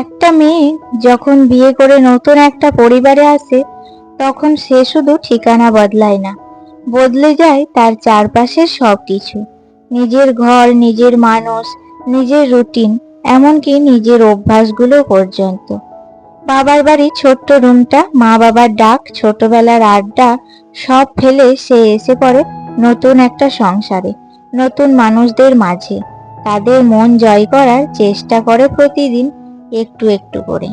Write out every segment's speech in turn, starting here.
একটা মেয়ে যখন বিয়ে করে নতুন একটা পরিবারে আসে, তখন সে শুধু ঠিকানা বদলায় না, বদলে যায় তার চারপাশের সবকিছু। নিজের ঘর, নিজের মানুষ, নিজের রুটিন এমনকি নিজের অভ্যাসগুলো পর্যন্ত। বাবার বাড়ি ছোট্ট রুমটা মা বাবার ডাক, ছোটবেলার আড্ডা, সব ফেলে সে এসে পড়ে নতুন একটা সংসারে, নতুন মানুষদের মাঝে। তাদের মন জয় করার চেষ্টা করে প্রতিদিন একটু একটু করে।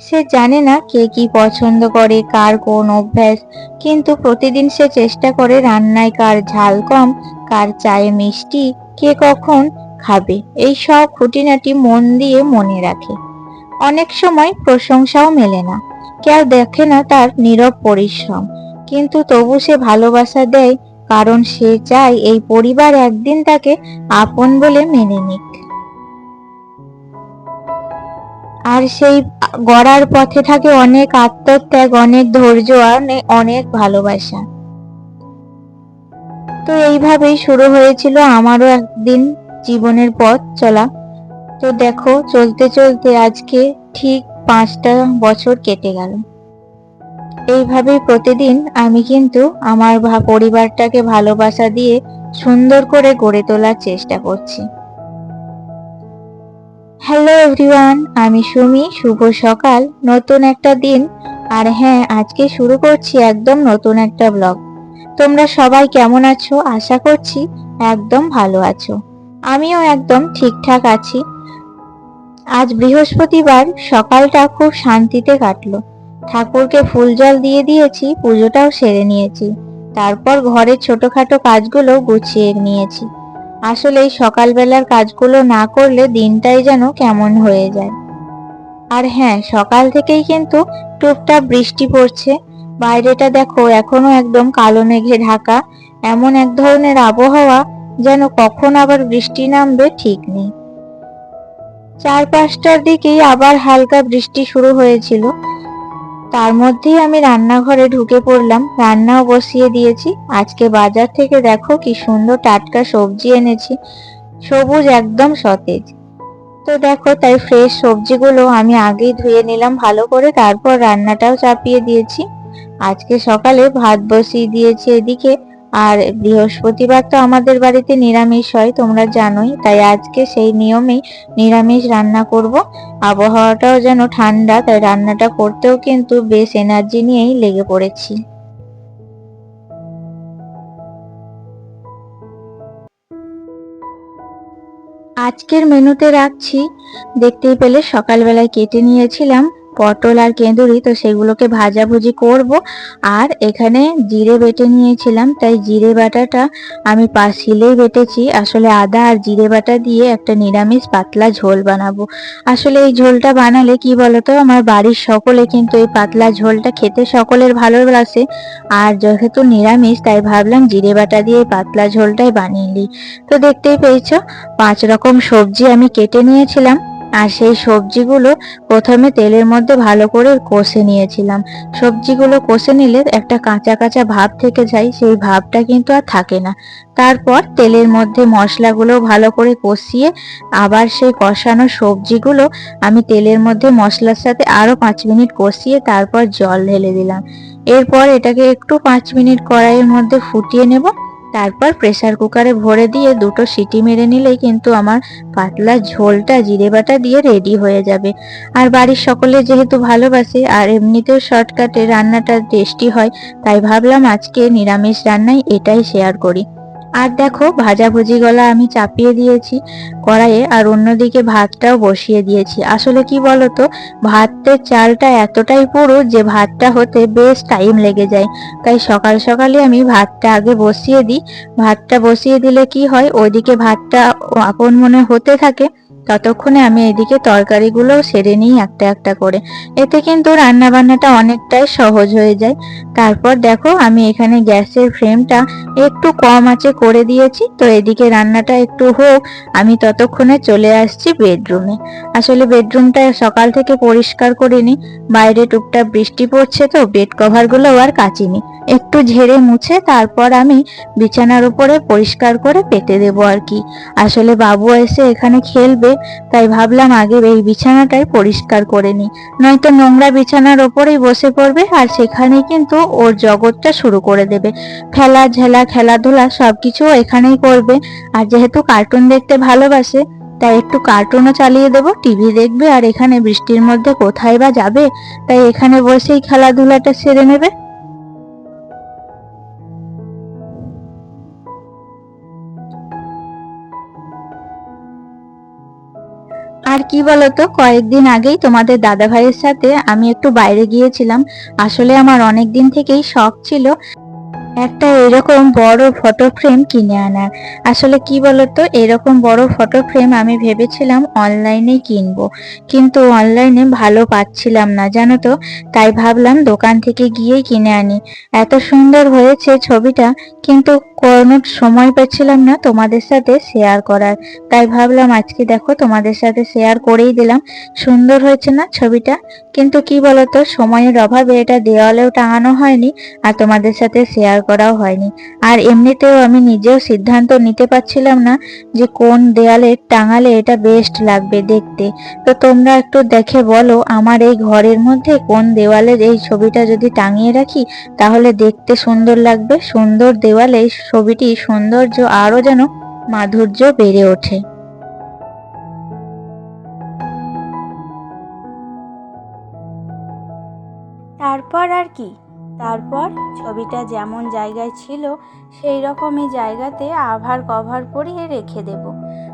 সে জানে না কে কি পছন্দ করে, কার কোন অভ্যাস, কিন্তু প্রতিদিন সে চেষ্টা করে রান্নায় কার ঝাল কম, কার চায়ে মিষ্টি, কে কখন খাবে। এই সব খুঁটিনাটি মন দিয়ে মনে রাখে। অনেক সময় প্রশংসাও মেলে না। কেউ দেখে না তার নীরব পরিশ্রম। কিন্তু তবু সে ভালোবাসা দেয়, কারণ সে চায় এই পরিবার একদিন তাকে আপন বলে মেনে নিক। আর সেই গড়ার পথে থাকে অনেক আত্মত্যাগ, অনেক ধৈর্য আর অনেক ভালোবাসা। তো এইভাবেই শুরু হয়েছিল আমারও একদিন জীবনের পথ চলা। তো দেখো, চলতে চলতে আজকে ঠিক পাঁচটা বছর কেটে গেল। এইভাবেই প্রতিদিন আমি কিন্তু আমার পরিবারটাকে ভালোবাসা দিয়ে সুন্দর করে গড়ে তোলার চেষ্টা করছি। হ্যালো এভরিওয়ান আমি সুমি, শুভ সকাল, নতুন একটা দিন। আর হ্যাঁ আজকে শুরু করছি একদম নতুন একটা ব্লগ তোমরা সবাই কেমন আছো? আশা করছি একদম ভালো আছো। আমিও একদম ঠিকঠাক আছি। আজ বৃহস্পতিবার, সকালটা খুব শান্তিতে কাটলো। ঠাকুরকে ফুল জল দিয়ে দিয়েছি, পুজোটাও সেরে নিয়েছি। তারপর ঘরের ছোটখাটো কাজগুলো গুছিয়ে নিয়েছি। আসলে এই সকালবেলার কাজগুলো না করলে দিনটাই যেন কেমন হয়ে যায়। আর হ্যাঁ সকাল থেকেই কিন্তু টুপটাপ বৃষ্টি পড়ছে। বাইরেটা দেখো এখনও একদম কালো মেঘে ঢাকা। এমন এক ধরনের আবহাওয়া যেন কখন আবার বৃষ্টি নামবে ঠিক নেই। চার পাঁচটার দিকেই আবার হালকা বৃষ্টি শুরু হয়েছিল। তার মধ্যেই আমি রান্নাঘরে ঢুকে পড়লাম। রান্নাও বসিয়ে দিয়েছি। আজকে বাজার থেকে দেখো কি সুন্দর টাটকা সবজি এনেছি। সবুজ একদম সতেজ। তো দেখো তাই ফ্রেশ সবজিগুলো আমি আগেই ধুয়ে নিলাম ভালো করে। তারপর রান্নাটাও চাপিয়ে দিয়েছি। আজকে সকালে ভাত বসিয়ে দিয়েছি এদিকে। আর বৃহস্পতিবার তো আমাদের বাড়িতে নিরামিষ হয়, তোমরা জানোই। তাই আজকে সেই নিয়মেই নিরামিষ রান্না করব। আবহাওয়াটাও যেন ঠান্ডা, তাই রান্নাটা করতেও কিন্তু বেশ এনার্জি নিয়েই লেগে পড়েছি। আজকের মেনুতে রাখছি, দেখতেই পেলে সকালবেলায় কেটে নিয়েছিলাম পটল আর কেঁদুরি, তো সেগুলোকে ভাজাভুজি করব। আর এখানে জিরে বেটে নিয়েছিলাম, তাই জিরে বাটাটা আমি পাশিলেই বেটেছি। আসলে আদা আর জিরে বাটা দিয়ে একটা নিরামিষ পাতলা ঝোল বানাবো। আসলে এই ঝোলটা বানালে কি বলতো, আমার বাড়ির সকলে কিন্তু এই পাতলা ঝোলটা খেতে সকলের ভালোবাসে। আর যেহেতু নিরামিষ, তাই ভাবলাম জিরে বাটা দিয়ে পাতলা ঝোলটাই বানিয়ে নিই। তো দেখতেই পেয়েছ, পাঁচ রকম সবজি আমি কেটে নিয়েছিলাম। আর সেই সবজিগুলো প্রথমে তেলের মধ্যে ভালো করে কষে নিয়েছিলাম। সবজিগুলো কষে নিলে একটা কাঁচা কাঁচা ভাব থেকে যায়, সেই ভাবটা কিন্তু আর থাকে না। তারপর তেলের মধ্যে মশলাগুলো ভালো করে কষিয়ে আবার সেই কষানো সবজিগুলো আমি তেলের মধ্যে মশলার সাথে আরও পাঁচ মিনিট কষিয়ে তারপর জল ঢেলে দিলাম। এরপর এটাকে একটু পাঁচ মিনিট কড়াইয়ের মধ্যে ফুটিয়ে নেব। তারপর প্রেশার কুকারে ভরে দিয়ে দুটো সিটি মেরে নিলেই কিন্তু আমার পাতলা ঝোলটা জিরে বাটা দিয়ে রেডি হয়ে যাবে। আর বাড়ির সকলে যেহেতু ভালোবাসে, আর এমনিতেও শর্টকাটে রান্নাটা টেস্টি হয়, তাই ভাবলাম আজকে নিরামিষ রান্নায় এটাই শেয়ার করি। আর দেখো ভাজাভুজি গলা আমি চাপিয়ে দিয়েছি কড়াইয়ে আর অন্যদিকে ভাতটাও বসিয়ে দিয়েছি। আসলে কি বলতো, ভাতের চালটা এতটাই পুরো যে ভাতটা হতে বেশ টাইম লেগে যায়। তাই সকাল সকালে আমি ভাতটা আগে বসিয়ে দিই। ভাতটা বসিয়ে দিলে কি হয়, ওইদিকে ভাতটা আপন মনে হতে থাকে। ততক্ষণে আমি এদিকে তরকারিগুলো সেরে নিই একটা একটা করে। এতে কিন্তু রান্না বান্নাটা অনেকটাই সহজ হয়ে যায়। তারপর দেখো, আমি এখানে গ্যাসের ফ্লেমটা একটু কম আছে করে দিয়েছি। তো এদিকে রান্নাটা একটু হোক, আমি ততক্ষণে চলে আসছি বেডরুমে। আসলে বেডরুমটা সকাল থেকে পরিষ্কার করিনি। বাইরে টুকটাক বৃষ্টি পড়ছে তো, বেড কভারগুলো আর কাচিনি। একটু ঝেড়ে মুছে তারপর আমি বিছানার উপরে পরিষ্কার করে পেতে দেবো আর কি। আসলে বাবু এসে এখানে খেলবে তাই ভাবলাম আগে এই বিছানাটাই পরিষ্কার করে নিই। নয়তো নোংরা বিছানার ওপরেই বসে পড়বে আর সেখানেই কিন্তু ওর জগৎটা শুরু করে দেবে। খেলা, ঝেলা, খেলাধুলা সবকিছু এখানেই করবে। আর যেহেতু কার্টুন দেখতে ভালোবাসে, তাই একটু কার্টুনও চালিয়ে দেবো, টিভি দেখবে আর এখানে বৃষ্টির মধ্যে কোথায় বা যাবে? তাই এখানে বসেই খেলাধুলাটা সেরে নেবে। আর কি বলতো, কয়েকদিন আগেই তোমাদের দাদা ভাইয়ের সাথে আমি একটু বাইরে গিয়েছিলাম। আসলে আমার অনেক দিন থেকেই শখ ছিল একটা এরকম বড় ফটো ফ্রেম কিনে আনার। আসলে কি বলতো, এরকম বড় ফটো ফ্রেম আমি ভেবেছিলাম অনলাইনে কিনবো। কিন্তু অনলাইনে ভালো পাচ্ছিলাম না, জানো তো? তাই ভাবলাম দোকান থেকে গিয়েই কিনে আনি। এত সুন্দর হয়েছে ছবিটা, কিন্তু কোনো সময় পাচ্ছিলাম না তোমাদের সাথে শেয়ার করার। তাই ভাবলাম আজকে দেখো তোমাদের সাথে শেয়ার করেই দিলাম। সুন্দর হয়েছে না ছবিটা? কিন্তু কি বলতো, সময়ের অভাবে এটা দেওয়ালেও টাঙানো হয়নি আর তোমাদের সাথে শেয়ার করাও হয়নি। আর এমনিতেও আমি নিজেও সিদ্ধান্ত নিতে পারছিলাম না যে কোন দেয়ালে টাঙালে এটা বেস্ট লাগবে দেখতে। তো তোমরা একটু দেখে বলো, আমার এই ঘরের মধ্যে কোন দেওয়ালের এই ছবিটা যদি টাঙিয়ে রাখি, তাহলে দেখতে সুন্দর লাগবে। সুন্দর দেওয়ালে ছবিটি সৌন্দর্য আরও যেন মাধুর্য বেড়ে ওঠে। তারপর আর কি? তারপর ছবিটা যেমন জায়গায় ছিল, সেই রকমই জায়গাতে আভার কভার পরিয়ে রেখে দেব।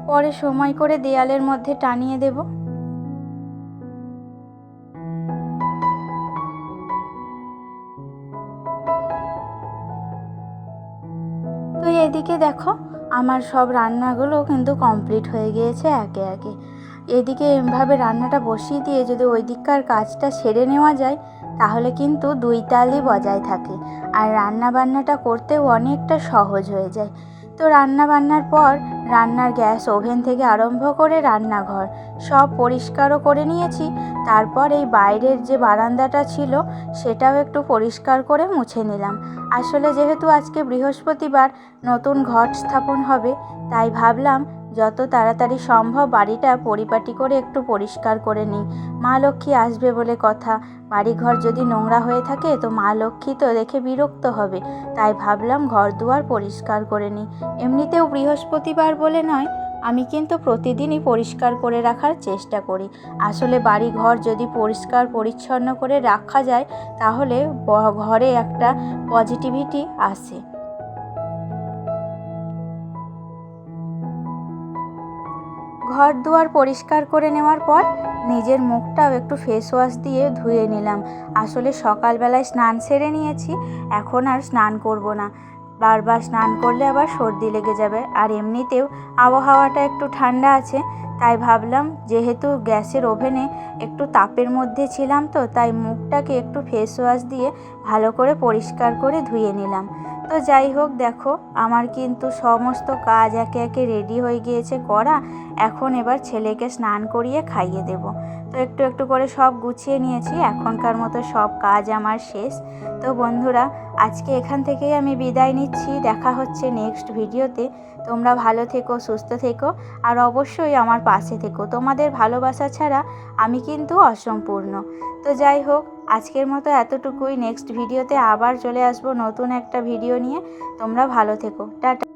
পরে সময় করে দেয়ালের মধ্যে টানিয়ে দেব। তো এদিকে দেখো আমার সব রান্নাগুলো কিন্তু কমপ্লিট হয়ে গিয়েছে একে একে। এদিকে এভাবে রান্নাটা বসিয়ে দিয়ে যদি ওই দিককার কাজটা সেরে নেওয়া যায়, তাহলে কিন্তু দুই তালই বজায় থাকে। আর রান্না বান্নাটা করতেও অনেকটা সহজ হয়ে যায়। তো রান্না বান্নার পর রান্নার গ্যাস ওভেন থেকে আরম্ভ করে রান্নাঘর, সব পরিষ্কারও করে নিয়েছি। তারপর এই বাইরের যে বারান্দাটা ছিল, সেটাও একটু পরিষ্কার করে মুছে নিলাম। আসলে যেহেতু আজকে বৃহস্পতিবার, নতুন ঘট স্থাপন হবে, তাই ভাবলাম যত তাড়াতাড়ি সম্ভব বাড়িটা পরিপাটি করে একটু পরিষ্কার করে নিই। মা লক্ষ্মী আসবে বলে কথা। বাড়িঘর যদি নোংরা হয়ে থাকে তো মা লক্ষ্মী তো দেখে বিরক্ত হবে। তাই ভাবলাম ঘর দুয়ার পরিষ্কার করে নিই। এমনিতেও বৃহস্পতিবার বলে নয়, আমি কিন্তু প্রতিদিনই পরিষ্কার করে রাখার চেষ্টা করি। আসলে বাড়ি ঘর যদি পরিষ্কার পরিচ্ছন্ন করে রাখা যায়, তাহলে ঘরে একটা পজিটিভিটি আসে। ঘর দুয়ার পরিষ্কার করে নেওয়ার পর নিজের মুখটাও একটু ফেস ওয়াশ দিয়ে ধুয়ে নিলাম। আসলে সকালবেলায় স্নান সেরে নিয়েছি, এখন আর স্নান করব না। বারবার স্নান করলে আবার সর্দি লেগে যাবে। আর এমনিতেও আবহাওয়াটা একটু ঠান্ডা আছে, তাই ভাবলাম যেহেতু গ্যাসের ওভেনে একটু তাপের মধ্যে ছিলাম তো, তাই মুখটাকে একটু ফেস ওয়াশ দিয়ে ভালো করে পরিষ্কার করে ধুয়ে নিলাম। তো যাই হোক, দেখো, আমার কিন্তু সমস্ত কাজ একে একে রেডি হয়ে গিয়েছে করা এখন এবার ছেলেকে স্নান করিয়ে খাইয়ে দেব। তো একটু একটু করে সব গুছিয়ে নিয়েছি, এখনকার মতো সব কাজ আমার শেষ। তো বন্ধুরা, আজকে এখান থেকেই আমি বিদায় নিচ্ছি, দেখা হচ্ছে নেক্সট ভিডিওতে তোমরা ভালো থেকো, সুস্থ থেকো আর অবশ্যই আমার পাশে থেকো। তোমাদের ভালোবাসা ছাড়া আমি কিন্তু অসম্পূর্ণ। তো যাই হোক, আজকের মতো এতটুকুই। নেক্সট ভিডিওতে আবার চলে আসব নতুন একটা ভিডিও নিয়ে। তোমরা ভালো থেকো। টাটা।